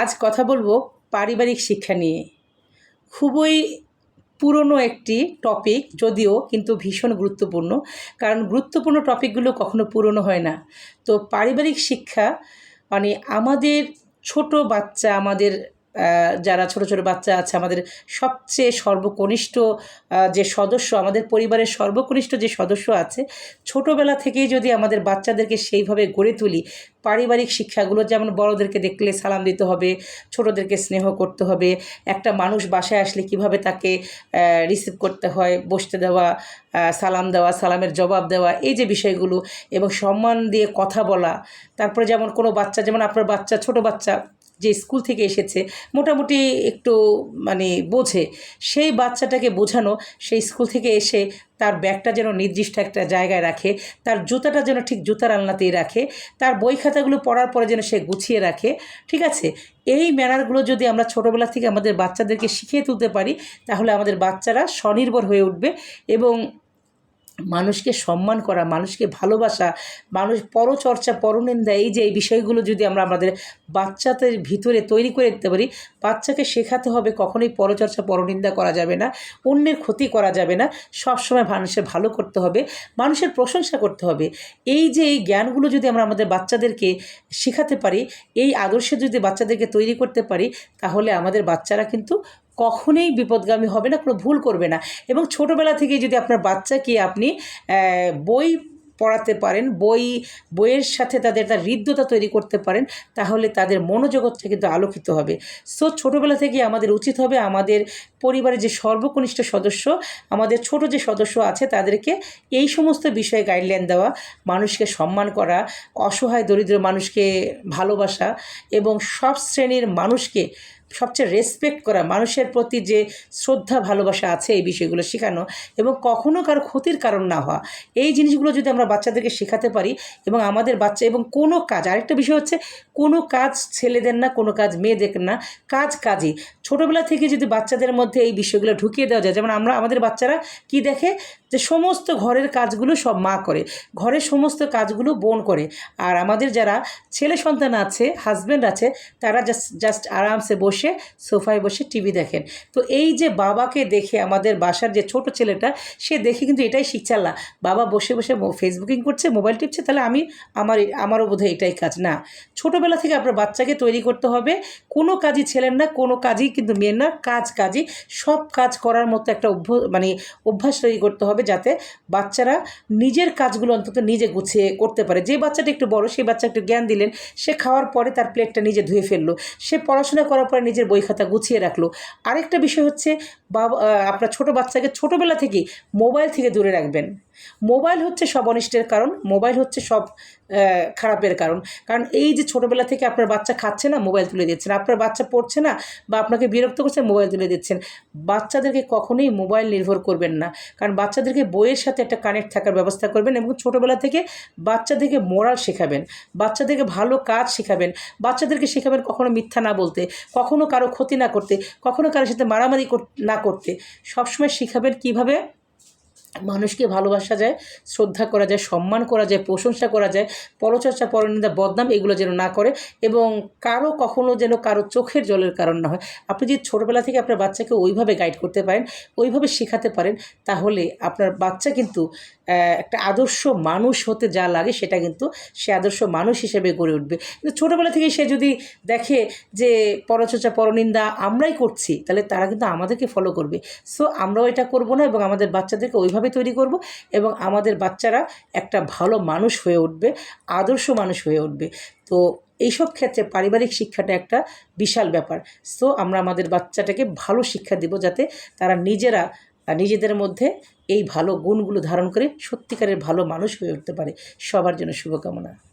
আজ কথা বলব পারিবারিক শিক্ষা নিয়ে। খুবই পুরনো একটি টপিক যদিও কিন্তু ভীষণ গুরুত্বপূর্ণ, কারণ গুরুত্বপূর্ণ টপিকগুলো কখনো পুরনো হয় না। তো পারিবারিক শিক্ষা মানে আমাদের ছোট বাচ্চা, আমাদের যারা ছোট ছোট বাচ্চা আছে, আমাদের সবচেয়ে সর্বকনিষ্ঠ যে সদস্য, আমাদের পরিবারের সর্বকনিষ্ঠ যে সদস্য আছে, ছোটোবেলা থেকেই যদি আমাদের বাচ্চাদেরকে সেইভাবে গড়ে তুলি, পারিবারিক শিক্ষাগুলো যেমন বড়দেরকে দেখলে সালাম দিতে হবে, ছোটোদেরকে স্নেহ করতে হবে, একটা মানুষ বাসায় আসলে কীভাবে তাকে রিসিভ করতে হয়, বসতে দেওয়া সালাম দেওয়া, সালামের জবাব দেওয়া, এই যে বিষয়গুলো এবং সম্মান দিয়ে কথা বলা, তারপরে যেমন কোনো বাচ্চা, যেমন আপনার বাচ্চা, ছোট বাচ্চা যে স্কুল থেকে এসেছে, মোটামুটি একটু মানে বোঝে। সেই বাচ্চাটাকে বোঝানো, সেই স্কুল থেকে এসে তার ব্যাগটা যেন নির্দিষ্ট একটা জায়গায় রাখে, তার জুতাটা যেন ঠিক জুতার আলনাতেই রাখে, তার বই খাতাগুলো পড়ার পরে যেন সে গুছিয়ে রাখে, ঠিক আছে? এই ম্যানারগুলো যদি আমরা ছোটোবেলা থেকে আমাদের বাচ্চাদেরকে শিখিয়ে তুলতে পারি, তাহলে আমাদের বাচ্চারা স্বনির্ভর হয়ে উঠবে এবং মানুষকে সম্মান করা, মানুষকে ভালোবাসা, মানুষ পরচর্চা, পরনিন্দা, এই যে এই বিষয়গুলো যদি আমরা আমাদের বাচ্চাদের ভিতরে তৈরি করে দিতে পারি, বাচ্চাকে শেখাতে হবে কখনোই পরচর্চা, পরনিন্দা করা যাবে না, অন্যের ক্ষতি করা যাবে না, সবসময় মানুষের ভালো করতে হবে, মানুষের প্রশংসা করতে হবে। এই যে এই জ্ঞানগুলো যদি আমরা আমাদের বাচ্চাদেরকে শেখাতে পারি, এই আদর্শে যদি বাচ্চাদেরকে তৈরি করতে পারি, তাহলে আমাদের বাচ্চারা কিন্তু কখনোই বিপদগামী হবে না, কোনো ভুল করবে না। এবং ছোটোবেলা থেকে যদি আপনার বাচ্চাকে আপনি বই পড়াতে পারেন, বই, বইয়ের সাথে তাদের তার হৃদ্যতা তৈরি করতে পারেন, তাহলে তাদের মনোজগৎটা কিন্তু আলোকিত হবে। সো, ছোটোবেলা থেকে আমাদের উচিত হবে আমাদের পরিবারের যে সর্বকনিষ্ঠ সদস্য, আমাদের ছোট যে সদস্য আছে তাদেরকে এই সমস্ত বিষয়ে গাইডলাইন দেওয়া, মানুষকে সম্মান করা, অসহায়, দরিদ্র মানুষকে ভালোবাসা এবং সব শ্রেণির মানুষকে সবচেয়ে রেসপেক্ট করা, মানুষের প্রতি যে শ্রদ্ধা, ভালোবাসা আছে এই বিষয়গুলো শেখানো এবং কখনো কারও ক্ষতির কারণ না হওয়া। এই জিনিসগুলো যদি আমরা বাচ্চাদেরকে শেখাতে পারি এবং আমাদের বাচ্চা এবং কোনো কাজ, আরেকটা বিষয় হচ্ছে কোনো কাজ ছেলেদের না, কোনো কাজ মেয়েদের না, কাজ কাজই। ছোটোবেলা থেকে যদি বাচ্চাদের মধ্যে এই বিষয়গুলো ঢুকিয়ে দেওয়া যায়, যেমন আমরা, আমাদের বাচ্চারা কি দেখে? যে সমস্ত ঘরের কাজগুলো সব মা করে, ঘরের সমস্ত কাজগুলো বোন করে। আর আমাদের যারা ছেলে সন্তান আছে হাজব্যান্ড আছে, তারা জাস্ট জাস্ট আরামসে বসে সোফায় বসে টিভি দেখেন। তো এই যে বাবাকে দেখে আমাদের বাসার যে ছোট ছেলেটা, সে দেখে কিন্তু এটাই শিখছে আল্লাহ। বাবা বসে বসে ফেসবুকিং করছে মোবাইল টিপছে, তাহলে আমি আমার আমারও বোধহয় এটাই কাজ। না, ছোটোবেলা থেকে আপনার বাচ্চাকে তৈরি করতে হবে। কোনো কাজই ছেলের না, কোনো কাজই কিন্তু মেয়ের না, কাজ কাজই। সব কাজ করার মতো একটা অভ্য মানে অভ্যাস তৈরি করতে হবে যাতে বাচ্চারা নিজের কাজগুলো অন্তত নিজে গুছিয়ে করতে পারে। যে বাচ্চাটা একটু বড় সেই বাচ্চা একটু জ্ঞান দিলেন, সে খাওয়ার পরে তার প্লেটটা নিজে ধুয়ে ফেলল। সে পড়াশোনা করার পরে নিজের বই খাতা গুছিয়ে রাখল। আরেকটা বিষয় হচ্ছে, বাবা আপনার ছোটো বাচ্চাকে ছোটোবেলা থেকে মোবাইল থেকে দূরে রাখবেন। মোবাইল হচ্ছে সব অনিষ্টের কারণ, মোবাইল হচ্ছে সব খারাপের কারণ। কারণ এই যে ছোটোবেলা থেকে আপনার বাচ্চা খাচ্ছে না, মোবাইল তুলে দিচ্ছেন আপনার বাচ্চা পড়ছে না বা আপনাকে বিরক্ত করছে, মোবাইল তুলে দিচ্ছেন, বাচ্চাদেরকে কখনোই মোবাইল নির্ভর করবেন না। কারণ বাচ্চাদেরকে বইয়ের সাথে একটা কানেক্ট থাকার ব্যবস্থা করবেন এবং ছোটোবেলা থেকে বাচ্চাদেরকে মোরাল শেখাবেন, বাচ্চাদেরকে ভালো কাজ শেখাবেন, বাচ্চাদেরকে শেখাবেন কখনো মিথ্যা না বলতে, কখনো কারও ক্ষতি না করতে, কখনো কারোর সাথে মারামারি না করতে। সবসময় শেখাবেন কীভাবে মানুষকে ভালোবাসা যায়, শ্রদ্ধা করা যায়, সম্মান করা যায়, প্রশংসা করা যায়, পরচর্চা, পরনিন্দা, বদনাম এগুলো যেন না করে এবং কারও কখনো যেন কারও চোখের জলের কারণ না হয়। আপনি যদি ছোটোবেলা থেকে আপনার বাচ্চাকে ওইভাবে গাইড করতে পারেন, ওইভাবে শেখাতে পারেন, তাহলে আপনার বাচ্চা কিন্তু একটা আদর্শ মানুষ হতে যা লাগে সেটা কিন্তু সে আদর্শ মানুষ হিসেবে গড়ে উঠবে। কিন্তু ছোটোবেলা থেকে সে যদি দেখে যে পরচর্চা, পরনিন্দা আমরাই করছি, তাহলে তারা কিন্তু আমাদেরকে ফলো করবে। সো আমরাও এটা করব না এবং আমাদের বাচ্চাদেরকে ওইভাবে তৈরি করব এবং আমাদের বাচ্চারা একটা ভালো মানুষ হয়ে উঠবে, আদর্শ মানুষ হয়ে উঠবে। তো এইসব ক্ষেত্রে পারিবারিক শিক্ষাটা একটা বিশাল ব্যাপার। সো আমরা আমাদের বাচ্চাটাকে ভালো শিক্ষা দিব যাতে তারা নিজেরা নিজেদের মধ্যে এই ভালো গুণগুলো ধারণ করে সত্যিকারের ভালো মানুষ হয়ে উঠতে পারে। সবার জন্য শুভকামনা।